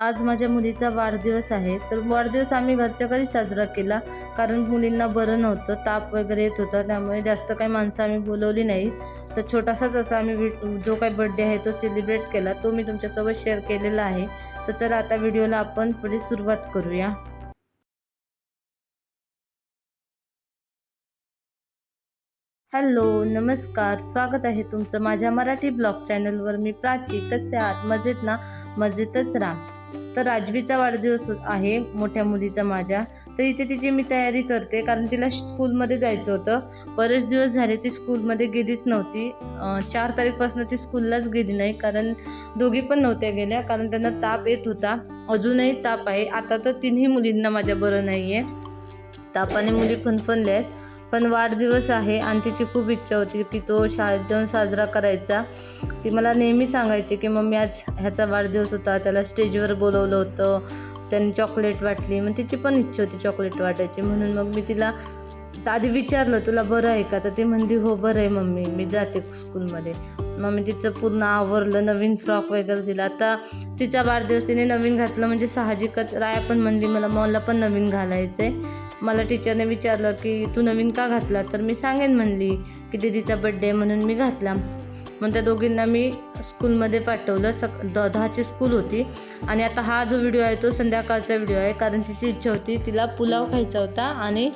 आज माझ्या मुलीचा वाढदिवस आहे. तर वाढदिवस आम्ही घरच्या घरी साजरा केला. कारण मुलींना बरं नव्हतं ताप वगैरे येत होता. त्यामुळे जास्त काही माणसं आम्ही बोलवली नाही. तर छोटासाच असा आम्ही जो काही बड्डे आहे तो सेलिब्रेट केला. तो मी तुमच्यासोबत शेअर केलेला आहे. तर चला आता व्हिडिओला आपण पुढे सुरुवात करूया. हॅलो नमस्कार स्वागत आहे तुमचं माझ्या मराठी ब्लॉग चॅनलवर. मी प्राची कसे आहात? मजेत ना? मजेतच राहा. तर राजवीचा वाढदिवस आहे मोठ्या मुलीचा माझ्या. तर इथे तिची मी तयारी करते कारण तिला स्कूलमध्ये जायचं होतं. बरेच दिवस झाले ती स्कूलमध्ये गेलीच नव्हती. चार तारीखपासून ती स्कूललाच गेली नाही कारण दोघी पण नव्हत्या गेल्या कारण त्यांना ताप येत होता. अजूनही ताप आहे. आता तर तिन्ही मुलींना माझ्या बरं नाही आहे तापाने मुली फनफनल्या आहेत. पण वाढदिवस आहे आणि तिची खूप इच्छा होती की तो शाळेत जाऊन साजरा करायचा. ती मला नेहमी सांगायची की मम्मी आज ह्याचा वाढदिवस होता त्याला स्टेजवर बोलवलं होतं त्यांनी चॉकलेट वाटली. मग तिची पण इच्छा होती चॉकलेट वाटायची. म्हणून मग मी तिला आधी विचारलं तुला बरं आहे का? तर ती म्हणली हो बरं आहे मम्मी. मी जाते स्कूलमध्ये. मग मी तिचं पूर्ण आवरलं नवीन फ्रॉक वगैरे दिला. आता तिचा वाढदिवस तिने नवीन घातलं म्हणजे साहजिकच. राया पण म्हणली मला मला पण नवीन घालायचं आहे मला टीचरने विचारलं की तू नवीन का घातला? तर मी सांगेन म्हणली की दीदीचा बड्डे म्हणून मी घातला. मग त्या दोघींना मी स्कूलमध्ये पाठवलं. सक द दहाची स्कूल होती. आणि आता हा जो व्हिडिओ आहे तो संध्याकाळचा व्हिडिओ आहे. कारण तिची इच्छा होती तिला पुलाव खायचा होता आणि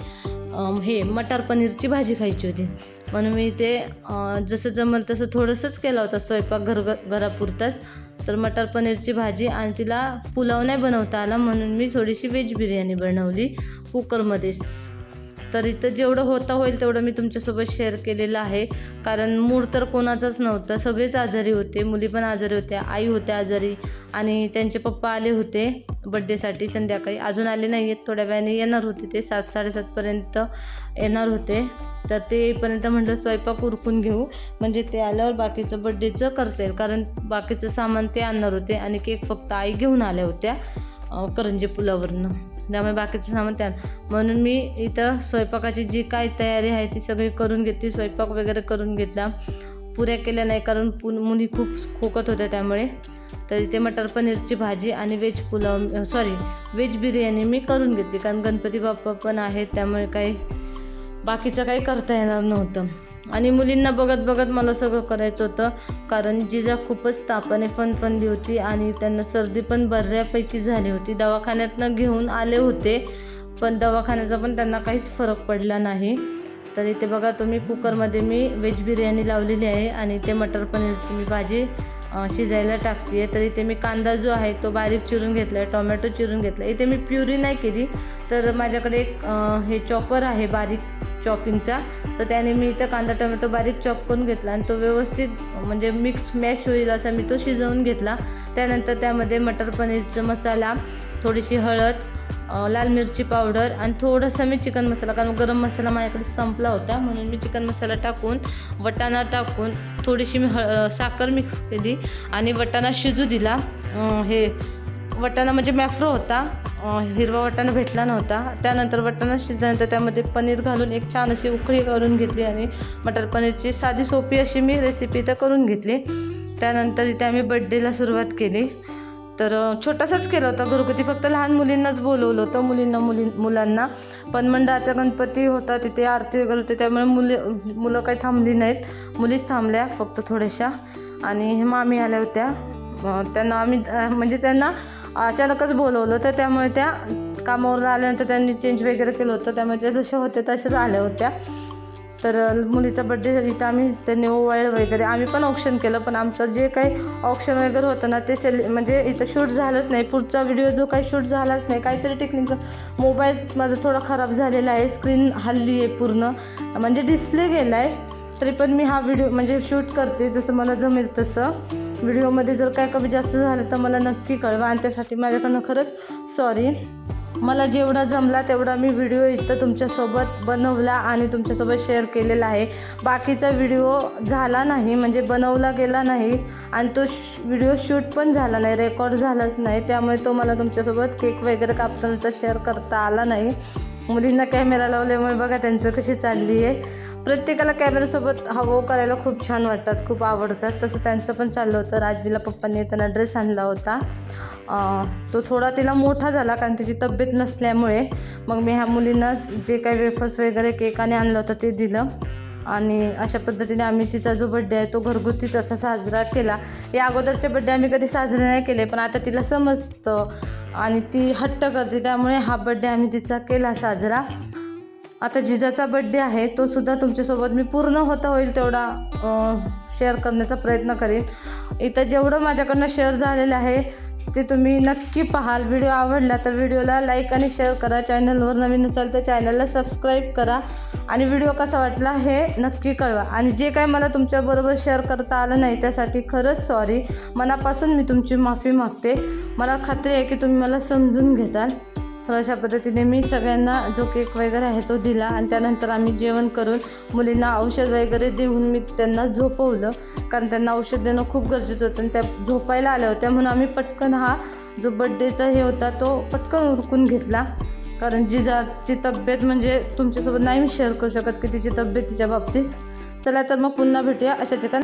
हे मटार पनीरची भाजी खायची होती. म्हणून मी ते जसं जमल तसं थोडंसंच केला होता. स्वयंपाक घर घरापुरताच. तर मटर पनीरची भाजी आणि तिला पुलाव नाही बनवता आला म्हणून मी थोडीशी व्हेज बिर्याणी बनवली कुकरमध्येच तर इथं जेवढं होता होईल तेवढं मी तुमच्यासोबत शेअर केलेलं आहे. कारण मूड तर कोणाचंच नव्हतं. सगळेच आजारी होते. मुली पण आजारी होत्या. आई होत्या आजारी. आणि त्यांचे पप्पा आले होते बड्डेसाठी संध्याकाळी. अजून आले नाही आहेत थोड्या वेळाने येणार होते ते. सात साडेसातपर्यंत येणार होते. तर ते येईपर्यंत म्हटलं स्वयंपाक उरकून घेऊ. म्हणजे ते आल्यावर बाकीचं बड्डेचं करता येईल. कारण बाकीचं सामान ते आणणार होते. आणि केक फक्त आई घेऊन आल्या होत्या करंजे करंजी पुलावरनं. त्यामुळे बाकीचं सामान त्या म्हणून मी इथं स्वयंपाकाची जी काय तयारी आहे ती सगळी करून घेतली स्वयंपाक वगैरे करून घेतला. पुऱ्या केल्या नाही कारण पु मुली खूप खोकत होत्या त्यामुळे. तर इथे मटर पनीरची भाजी आणि veg pulao sorry veg biryani मी करून घेतली. कारण गणपती बाप्पा पण आहेत त्यामुळे काही बाकीचं काही करता येणार नव्हतं. आणि मुलींना बघत बघत मला सगळं करायचं होतं. कारण जिजा खूपच तापाने फनफनली होती आणि त्यांना सर्दी पण बऱ्यापैकी झाली होती. दवाखान्यातनं घेऊन आले होते पण दवाखान्याचा पण त्यांना काहीच फरक पडला नाही. तर इथे बघा तुम्ही कुकरमध्ये मी व्हेज बिर्याणी लावलेली आहे आणि इथे मटर पनीरची मी भाजी शिजायला टाकते आहे तर इथे मी कांदा जो आहे तो बारीक चिरून घेतला आहे टोमॅटो चिरून घेतला इथे मी प्युरी नाही केली तर माझ्याकडे एक हे चॉपर आहे बारीक चॉपिंगचा तर त्याने मी इथं कांदा टोमॅटो बारीक चॉप करून घेतला आणि तो व्यवस्थित म्हणजे मिक्स मॅश होईल असा मी तो शिजवून घेतला. त्यानंतर त्यामध्ये मटर पनीरचा मसाला थोडीशी हळद लाल मिरची पावडर आणि थोडंसं मी चिकन मसाला कारण गरम मसाला माझ्याकडे संपला होता. म्हणून मी चिकन मसाला टाकून वटाणा टाकून थोडीशी मी हळ साखर मिक्स केली आणि वटाणा शिजू दिला. हे वटाणा म्हणजे मॅफ्रो होता. हिरवा वाटाणा भेटला नव्हता. त्यानंतर वाटाणा शिजल्यानंतर त्यामध्ये पनीर घालून एक छान अशी उकळी करून घेतली आणि मटर पनीरची साधी सोपी अशी मी रेसिपी तर करून घेतली. त्यानंतर इथे आम्ही बड्डेला सुरुवात केली. तर छोटासाच केला होता घरगुती फक्त लहान मुलींनाच बोलवलं होतं मुलींना मुली मुलांना. पण मंडळाचा गणपती होता तिथे आरती वगैरे होते त्यामुळे मुली मुलं काही थांबली नाहीत. मुलीच थांबल्या फक्त थोड्याशा. आणि मामी आल्या होत्या. त्यांना आम्ही म्हणजे त्यांना अचानकच बोलवलं तर त्यामुळे त्या कामावर आल्यानंतर त्यांनी चेंज वगैरे केलं होतं. त्यामुळे त्या जसे होते तसेच आल्या होत्या. तर मुलीचा बड्डे इथं आम्ही त्यांनी ओवाळ वगैरे आम्ही पण ऑप्शन केलं. पण आमचं जे काही ऑप्शन वगैरे होतं ना ते सेल म्हणजे इथं शूट झालंच नाही. पुढचा व्हिडिओ जो काही शूट झालाच नाही. काहीतरी टेक्निकचा मोबाईल माझा थोडा खराब झालेला आहे. स्क्रीन हल्ली आहे पूर्ण. म्हणजे डिस्प्ले गेला आहे तरी पण मी हा व्हिडिओ म्हणजे शूट करते. जसं मला जमेल तसं. व्हिडिओमध्ये जर काय कमी जास्त झालं तर मला नक्की कळवा आणि त्यासाठी माझ्याकडनं खरंच सॉरी मला जेवढा जमला तेवढा मी व्हिडिओ इथं तुमच्यासोबत बनवला आणि तुमच्यासोबत शेअर केलेला आहे. बाकीचा व्हिडिओ झाला नाही म्हणजे बनवला गेला नाही आणि तो व्हिडिओ शूट पण झाला नाही रेकॉर्ड झालाच नाही. त्यामुळे तो मला तुमच्यासोबत केक वगैरे कापतानाचा शेअर करता आला नाही. मुलींना कॅमेरा लावल्यामुळे बघा त्यांचं कशी चालली आहे प्रत्येकाला कॅमेरासोबत हवं करायला खूप छान वाटतात खूप आवडतात. तसं त्यांचं पण चाललं होतं. राजवीला पप्पांनी येताना ड्रेस आणला होता. तो थोडा तिला मोठा झाला कारण तिची तब्येत नसल्यामुळे. मग मी ह्या मुलींना जे काही वेफर्स वगैरे केकाने आणलं होतं ते दिलं. आणि अशा पद्धतीने आम्ही तिचा जो बड्डे आहे तो घरगुतीच असा साजरा केला. या अगोदरचे बड्डे आम्ही कधी साजरे नाही केले पण आता तिला समजतं. आणि ती हट्ट करते त्यामुळे हा बड्डे आम्ही तिचा केला साजरा. आता जिजाचा बड्डे आहे तो सुद्धा तुमच्यासोबत मी पूर्ण होता होईल तेवढा शेअर करण्याचा प्रयत्न करीन. इथं जेवढं माझ्याकडनं शेअर झालेलं आहे ते तुम्ही नक्की पाहाल. व्हिडिओ आवडला तर व्हिडिओला लाईक आणि शेअर करा. चॅनलवर नवीन असाल तर चॅनलला सबस्क्राईब करा. आणि व्हिडिओ कसा वाटला हे नक्की कळवा. आणि जे काय मला तुमच्याबरोबर शेअर करता आलं नाही त्यासाठी खरंच सॉरी मनापासून मी तुमची माफी मागते. मला खात्री आहे की तुम्ही मला समजून घेताल. तर अशा पद्धतीने मी सगळ्यांना जो केक वगैरे आहे तो दिला आणि त्यानंतर आम्ही जेवण करून मुलींना औषध वगैरे देऊन मी त्यांना झोपवलं. कारण त्यांना औषध देणं खूप गरजेचं होतं आणि त्या झोपायला आल्या होत्या म्हणून आम्ही पटकन हा जो बड्डेचा हे होता तो पटकन उरकून घेतला. कारण जिजाची तब्येत म्हणजे तुमच्यासोबत नाही मी शेअर करू शकत की तिची तब्येत तिच्या बाबतीत. चला तर मग पुन्हा भेटूया अशाच एका